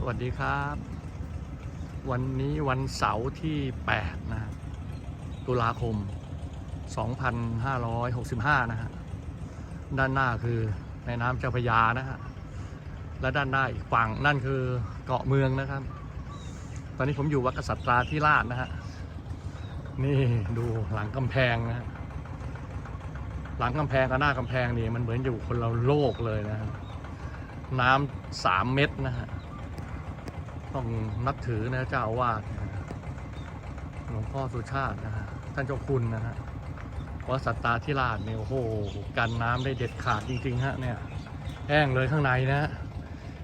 สวัสดีครับ วันนี้วันเสาร์ที่ 8 นะตุลาคม 2565 นะฮะ ด้านหน้าคือแม่น้ำเจ้าพยานะฮะ และด้านหน้าอีกฝั่งนั่นคือเกาะเมืองนะครับ ตอนนี้ผมอยู่วัดกษัตราที่ราชนะฮะ นี่ดูหลังกำแพงนะ หลังกำแพงกับหน้ากำแพงนี่มันเหมือนอยู่คนละโลกเลยนะครับน้ำสามเม็ดนะฮะ ต้องนับถือนะเจ้าอาวาสหลวงพ่อสุชาตินะฮะท่านเจ้าคุณนะฮะวัดสัตตาธิราชเนี่ยโอ้โหกันน้ำได้เด็ดขาดจริงๆฮะเนี่ยแห้งเลยข้างในนะฮะ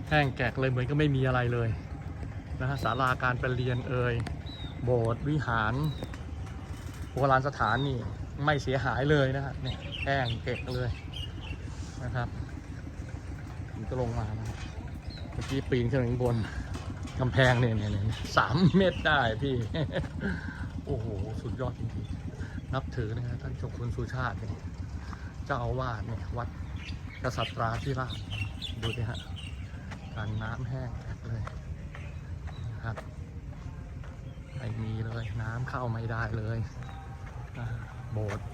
แห้งแกกเลยเหมือนก็ไม่มีอะไรเลยนะฮะศาลาการประเรียนเอ่ยโบสถ์วิหารโบราณสถานนี่ไม่เสียหายเลยนะฮะเนี่ยแห้งเกกเลยนะครับผมจะลงมานะเมื่อกี้ปีนขึ้นไปข้างบน กำแพงเนี่ยเนี่ยสามเมตรได้พี่ โอ้โห สุดยอดจริงๆ นับถือนะฮะท่านเจ้าคุณสุชาติเนี่ยเจ้าอาวาสเนี่ยวัดกษัตราธิราชดูสิฮะการน้ำแห้งเลยครับไม่มีเลยน้ำเข้าไม่ได้เลย โบสถ์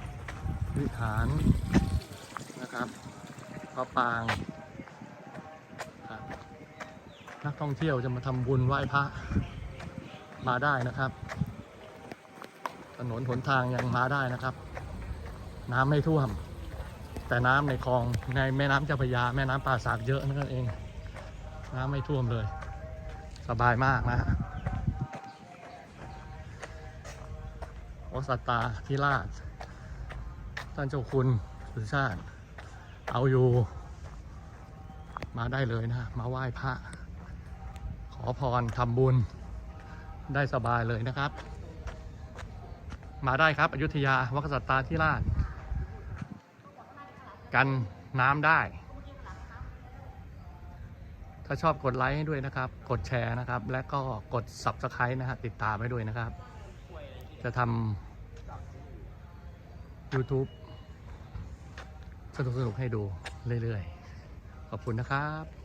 วิหารนะครับพระปาง นักท่องเที่ยวจะมาทำบุญไหว้พระมาได้นะครับ ถนนหนทางยังมาได้นะครับ น้ำไม่ท่วม แต่น้ำในคลองในแม่น้ำเจ้าพระยาแม่น้ำป่าสักเยอะนั่นเอง น้ำไม่ท่วมเลย สบายมากนะฮะวัดสัตตาธิราชท่านเจ้าคุณสุชาติ เอาอยู่ มาได้เลยนะ มาไหว้พระ อพรทำบุญได้สบายเลยนะครับ มาได้ครับ อยุธยาวัดสัตตาธิราชกันน้ำได้ ถ้าชอบกดไลค์ให้ด้วยนะครับ กดแชร์นะครับ และก็กด subscribe นะฮะติดตามไว้ด้วยนะครับ จะทำ YouTube สนุกๆให้ดูเรื่อยๆ ขอบคุณนะครับ